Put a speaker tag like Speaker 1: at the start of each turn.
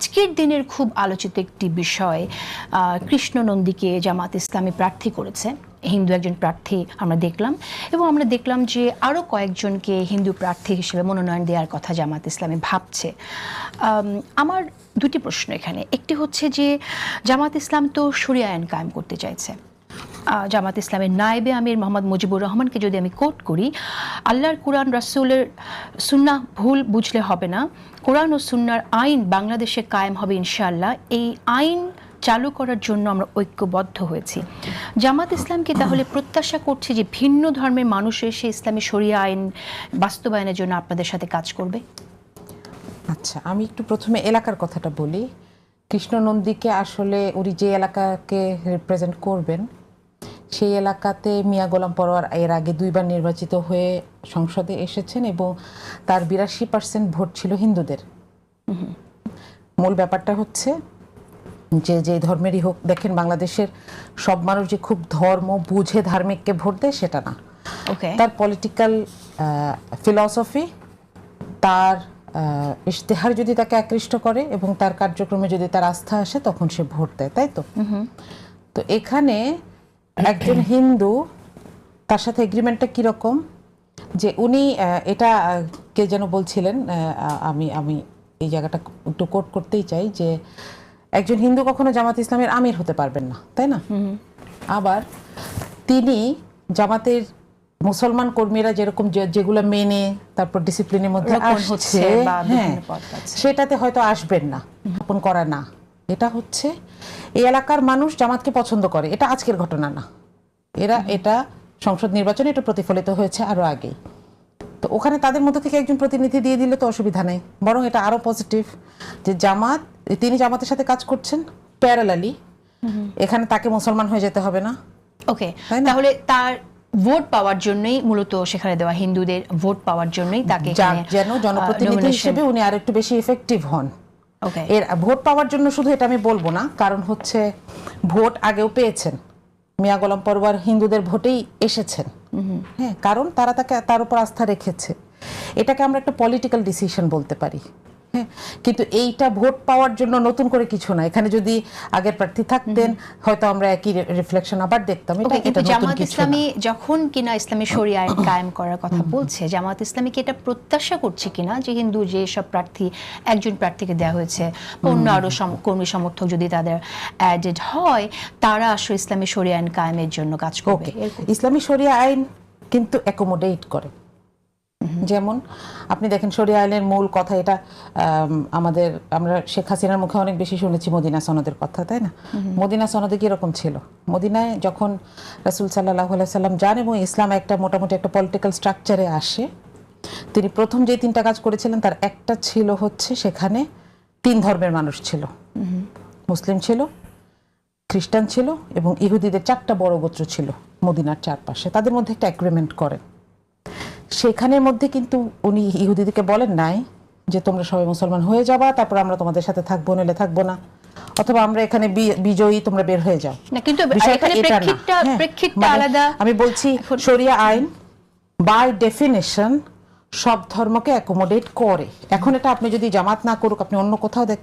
Speaker 1: আজকের দিনের খুব আলোচিত একটি বিষয় কৃষ্ণনন্দীকে কৃষ্ণ নন্দীকে জামাত ইসলামী প্রার্থী করেছে। হিন্দু একজন প্রার্থী আমরা দেখলাম এবং আমরা দেখলাম যে আরও কয়েকজনকে হিন্দু প্রার্থী হিসেবে মনোনয়ন দেওয়ার কথা জামাত ইসলামী ভাবছে। আমার দুটি প্রশ্ন এখানে। একটি হচ্ছে যে, জামাত ইসলাম তো শরিয়া আইন কায়েম করতে চাইছে। জামাত ইসলামের নায়েবে আমির মোহাম্মদ মুজিবুর রহমানকে যদি আমি কোট করি, আল্লাহর কোরআন রাসূলের সুন্নাহ ভুল বুঝলে হবে না। কোরআন ও সুন্নার আইন বাংলাদেশে কায়েম হবে ইনশাআল্লাহ। এই আইন চালু করার জন্য আমরা ঐক্যবদ্ধ হয়েছি। জামাত ইসলামকে তাহলে প্রত্যাশা করছে যে ভিন্ন ধর্মের মানুষ এসে ইসলামী শরিয়া আইন বাস্তবায়নের জন্য আপনাদের সাথে কাজ করবে।
Speaker 2: আচ্ছা আমি একটু প্রথমে এলাকার কথাটা বলি। কৃষ্ণনন্দীকে আসলে উনি যে এলাকাকে রিপ্রেজেন্ট করবেন সেই এলাকাতে মিয়া গোলাম পরোয়ার এর আগে দুইবার নির্বাচিত হয়ে সংসদে এসেছেন এবং তার বিরাশি পার্সেন্ট ভোট ছিল হিন্দুদের। মূল ব্যাপারটা হচ্ছে যে যে ধর্মেরই হোক দেখেন বাংলাদেশের সব মানুষ যে খুব ধর্ম বুঝে ধার্মিককে ভোট দেয় সেটা না।
Speaker 1: ওকে।
Speaker 2: তার পলিটিক্যাল ফিলসফি তার ইশতেহার যদি তাকে আকৃষ্ট করে এবং তার কার্যক্রমে যদি তার আস্থা আসে তখন সে ভোট দেয় তাই তো? তো এখানে একজন হিন্দু তার সাথে এগ্রিমেন্টটা কীরকম? যে উনি এটা কে যেন বলছিলেন আমি আমি এই জায়গাটা একটু কোট করতেই চাই যে একজন হিন্দু কখনো জামাত ইসলামের আমির হতে পারবেন না তাই না? আবার তিনি জামাতের মুসলমান কর্মীরা যেরকম যেগুলো মেনে তারপর ডিসিপ্লিনের মধ্যে
Speaker 1: হচ্ছে
Speaker 2: আসছে হ্যাঁ। সেটাতে হয়তো আসবেন না আপন করা না। এটা হচ্ছে এই এলাকার মানুষ জামাতকে পছন্দ করে। এটা আজকের ঘটনা না। এরা এটা সংসদ নির্বাচনে এটা প্রতিফলিত হয়েছে আরও আগেই। তো ওখানে তাদের মধ্যে থেকে একজন প্রতিনিধি দিয়ে দিলে তো অসুবিধা নেই। বরং এটা আরও পজিটিভ যে জামাত তিনি জামাতের সাথে কাজ করছেন প্যারালালি এখানে তাকে মুসলমান হয়ে যেতে হবে না।
Speaker 1: ওকে তাহলে তার ভোট পাওয়ার জন্যই মূলত সেখানে দেওয়া হিন্দুদের ভোট পাওয়ার জন্যই তাকে
Speaker 2: যেন জনপ্রতিনিধি হিসেবে উনি আর একটু বেশি এফেক্টিভ হন। এর ভোট পাওয়ার জন্য শুধু এটা আমি বলব না কারণ হচ্ছে ভোট আগেও পেয়েছেন। মিয়া গোলাম পরোয়ার হিন্দুদের ভোটেই এসেছেন। হ্যাঁ কারণ তারা তাকে তার উপর আস্থা রেখেছে। এটাকে আমরা একটা পলিটিক্যাল ডিসিশন বলতে পারি। কিন্তু এইটা ভোট পাওয়ার জন্য নতুন করে কিছু না। এখানে যদি আগের প্রার্থী থাকতেন হয়তো আমরা একই রিফ্লেকশন আবার দেখতাম। এটা এটা
Speaker 1: জামাত ইসলামী যখন কিনা ইসলামী শরিয়া আইন কায়েম করার কথা বলছে জামাত ইসলামী কি এটা প্রত্যাশা করছে কিনা যে হিন্দু যে সব প্রার্থী একজন প্রার্থীকে দেওয়া হয়েছে অন্য আরও কর্মী সমর্থক যদি তাদের অ্যাডেড হয় তারা আসলে ইসলামী শরিয়া আইন কায়েমের জন্য কাজ করবে।
Speaker 2: ইসলামী শরিয়া আইন কিন্তু অ্যাকোমোডেট করে। যেমন আপনি দেখেন শরিয়া আইনের মূল কথা এটা আমাদের আমরা শেখ হাসিনার মুখে অনেক বেশি শুনেছি মদিনা সনদের কথা তাই না? মদিনা সনদে কীরকম ছিল? মদিনায় যখন রাসুল সাল্লাহ সাল্লাম যান এবং ইসলাম একটা মোটামুটি একটা পলিটিক্যাল স্ট্রাকচারে আসে তিনি প্রথম যে তিনটা কাজ করেছিলেন তার একটা ছিল হচ্ছে সেখানে তিন ধর্মের মানুষ ছিল। মুসলিম ছিল খ্রিস্টান ছিল এবং ইহুদিদের চারটা বড় গোত্র ছিল মদিনার চারপাশে। তাদের মধ্যে একটা অ্যাগ্রিমেন্ট করেন। সেখানের মধ্যে কিন্তু উনি ইহুদিদেরকে বলেন নাই যে তোমরা সবাই মুসলমান হয়ে যাবা তারপর আমরা তোমাদের সাথে থাকব নইলে থাকব না। অথবা আমরা এখানে বিজয়ী তোমরা বের হয়ে যাও।
Speaker 1: না, কিন্তু এখানে প্রেক্ষিতটা-
Speaker 2: হ্যাঁ,
Speaker 1: প্রেক্ষিতটা
Speaker 2: মানে
Speaker 1: আলাদা।
Speaker 2: আমি বলছি শরিয়া আইন বাই ডেফিনেশন সব ধর্মকে অ্যাকোমোডেট করে। এখন এটা আপনি যদি জামাত না করুক আপনি অন্য কোথাও দেখেন।